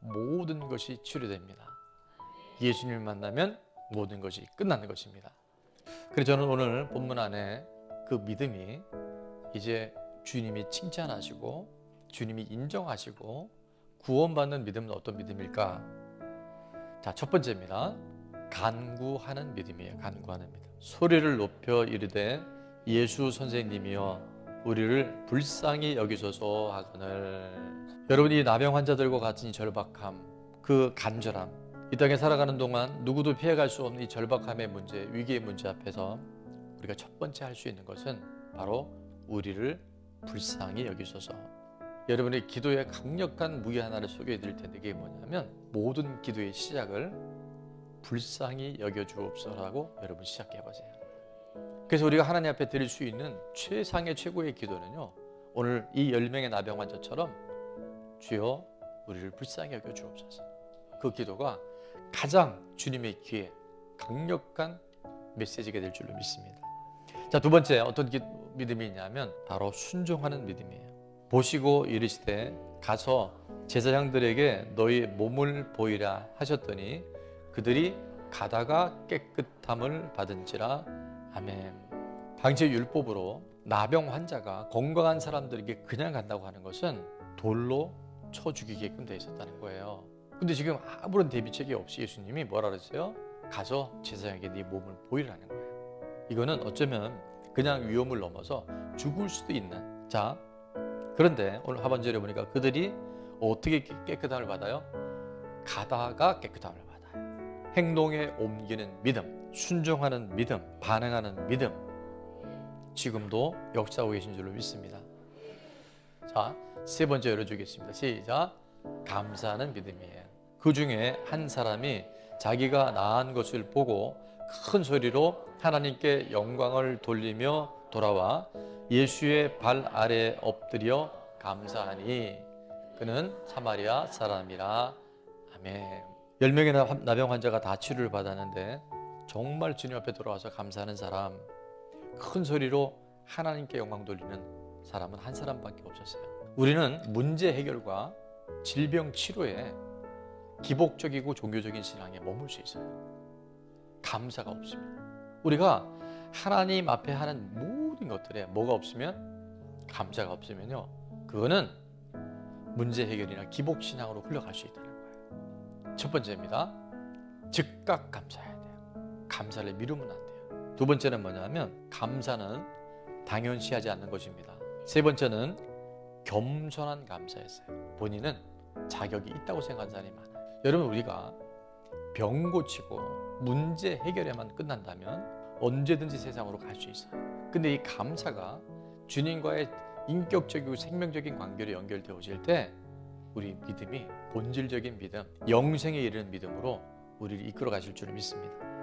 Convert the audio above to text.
모든 것이 치료됩니다. 예수님을 만나면 모든 것이 끝나는 것입니다. 그래서 저는 오늘 본문 안에 그 믿음이 이제 주님이 칭찬하시고 주님이 인정하시고 구원받는 믿음은 어떤 믿음일까? 자, 첫 번째입니다. 간구하는 믿음이에요. 간구하는 믿음. 소리를 높여 이르되 예수 선생님이여 우리를 불쌍히 여기소서 하거늘 여러분이 나병 환자들과 같은 이 절박함, 그 간절함, 이 땅에 살아가는 동안 누구도 피해갈 수 없는 이 절박함의 문제, 위기의 문제 앞에서 우리가 첫 번째 할 수 있는 것은 바로 우리를 불쌍히 여기소서. 여러분의 기도의 강력한 무기 하나를 소개해 드릴 텐데 이게 뭐냐면 모든 기도의 시작을 불쌍히 여겨 주옵소서라고 여러분 시작해 보세요. 그래서 우리가 하나님 앞에 드릴 수 있는 최상의 최고의 기도는요. 오늘 이 10명의 나병 환자처럼 주여 우리를 불쌍히 여겨 주옵소서. 그 기도가 가장 주님의 귀에 강력한 메시지가 될 줄로 믿습니다. 자, 두 번째 어떤 기, 믿음이 있냐면 바로 순종하는 믿음이에요. 보시고 이르시되 가서 제사장들에게 너희 몸을 보이라 하셨더니 그들이 가다가 깨끗함을 받은지라 아멘. 방제 율법으로 나병 환자가 건강한 사람들에게 그냥 간다고 하는 것은 돌로 쳐 죽이게끔 돼 있었다는 거예요. 근데 지금 아무런 대비책이 없이 예수님이 뭐라 그랬어요? 가서 제사장에게 네 몸을 보이라는 거예요. 이거는 어쩌면 그냥 위험을 넘어서 죽을 수도 있는 자 그런데 오늘 하반절에 보니까 그들이 어떻게 깨- 깨끗함을 받아요? 가다가 깨끗함을. 행동에 옮기는 믿음, 순종하는 믿음, 반응하는 믿음. 지금도 역사하고 계신 줄로 믿습니다. 자, 세 번째 열어주겠습니다. 시작. 감사하는 믿음이에요. 그 중에 한 사람이 자기가 나은 것을 보고 큰 소리로 하나님께 영광을 돌리며 돌아와 예수의 발 아래 엎드려 감사하니 그는 사마리아 사람이라 아멘. 열 명의 나- 나병 환자가 다 치료를 받았는데 정말 주님 앞에 돌아와서 감사하는 사람, 큰 소리로 하나님께 영광 돌리는 사람은 한 사람밖에 없었어요. 우리는 문제 해결과 질병 치료에 기복적이고 종교적인 신앙에 머물 수 있어요. 감사가 없으면 우리가 하나님 앞에 하는 모든 것들에 뭐가 없으면 감사가 없으면요, 그거는 문제 해결이나 기복 신앙으로 흘러갈 수 있다는. 첫 번째입니다. 즉각 감사해야 돼요. 감사를 미루면 안 돼요. 두 번째는 뭐냐면 감사는 당연시하지 않는 것입니다. 세 번째는 겸손한 감사였어요. 본인은 자격이 있다고 생각하는 사람이 많아요. 여러분 우리가 병 고치고 문제 해결에만 끝난다면 언제든지 세상으로 갈 수 있어요. 근데 이 감사가 주님과의 인격적이고 생명적인 관계로 연결되어질 때 우리 믿음이 본질적인 믿음, 영생에 이르는 믿음으로 우리를 이끌어 가실 줄 믿습니다.